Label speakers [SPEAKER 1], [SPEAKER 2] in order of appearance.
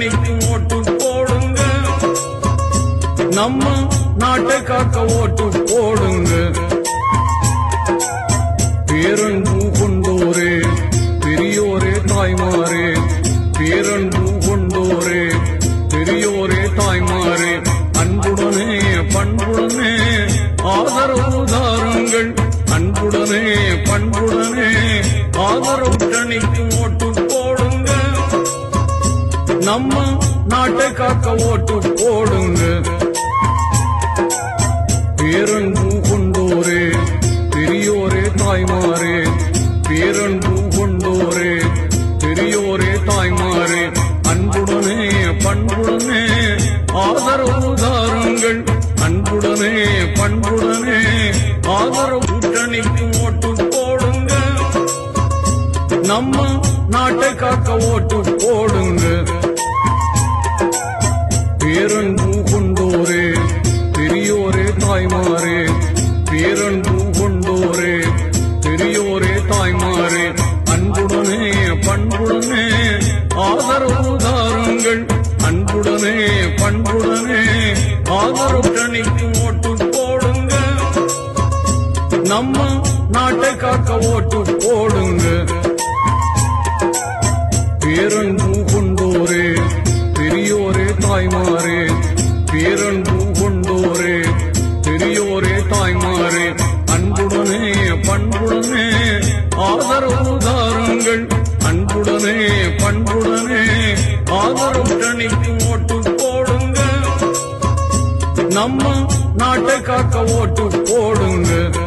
[SPEAKER 1] கூட்டணிக்கு ஓட்டு போடுங்க நம்ம நாட்டை காக்க ஓட்டு போடுங்க பேரன்பு கொண்டோரே பெரியோரே தாய்மாரே. பேரன்பு கொண்டோரே பெரியோரே தாய்மாரே. அன்புடனே பண்புடனே ஆதரவு தாருங்கள். அன்புடனே பண்புடனே ஆதரவு தணிக்கும் நம்ம நாட்டை காக்க ஓட்டு போடுங்க பேரன்பு கொண்டோரே பெரியோரே தாய்மாரே. பேரன்பு கொண்டோரே பெரியோரே தாய்மாரே. அன்புடனே பண்புடனே ஆதரவு தாருங்கள். அன்புடனே பண்புடனே ஆதரவு கூட்டணிக்கு ஓட்டு போடுங்க நம்ம நாட்டை காக்க ஓட்டு போடுங்க பேரன்பு கொண்டோரே பெரியோரே தாய்மாரே அன்புடனே பண்புடனே ஆதரவு தாருங்கள். அன்புடனே பண்புடனே ஆதரவு அணிக்கு ஓட்டு போடுங்க நம்ம நாட்டை காக்க ஓட்டு போடுங்க பேரன்பு கொண்டோரே பெரியோரே தாய்மாரே ஆதரவு தனிக்கு ஓட்டு போடுங்க. நம்ம நாட்டை காக்க ஓட்டு போடுங்க.